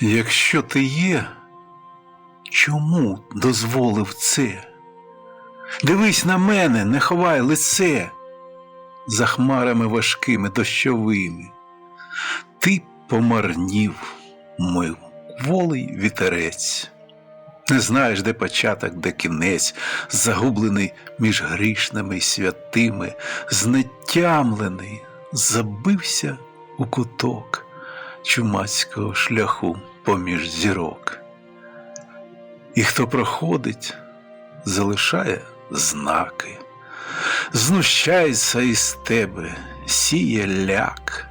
Якщо ти є, чому дозволив це? Дивись на мене, не ховай лице за хмарами важкими дощовими. Ти помарнів, мив волий вітерець. Не знаєш, де початок, де кінець, загублений між грішними й святими, знетямлений, забився у куток чумацького шляху поміж зірок. І хто проходить, залишає знаки, знущається із тебе, сіє ляк,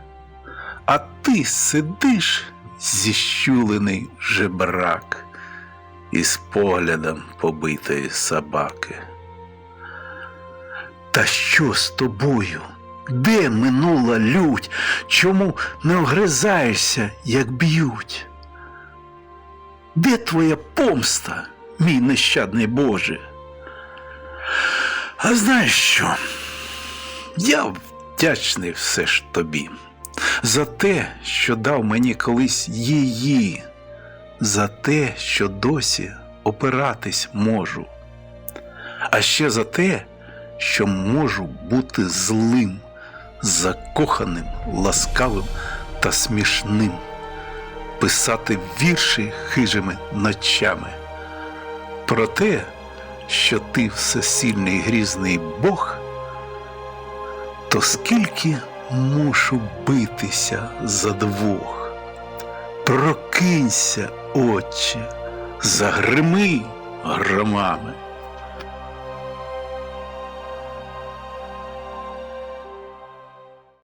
а ти сидиш зіщулений жебрак із поглядом побитої собаки. Та що з тобою? Де минула лють? Чому не огризаєшся, як б'ють? Де твоя помста, мій нещадний Боже? А знаєш що? Я вдячний все ж тобі за те, що дав мені колись її, за те, що досі опиратись можу, а ще за те, що можу бути злим, закоханим, ласкавим та смішним, писати вірші хижими ночами. Про те, що ти всесильний грізний Бог, то скільки мушу битися за двох. Прокинься, Отче, загрими громами.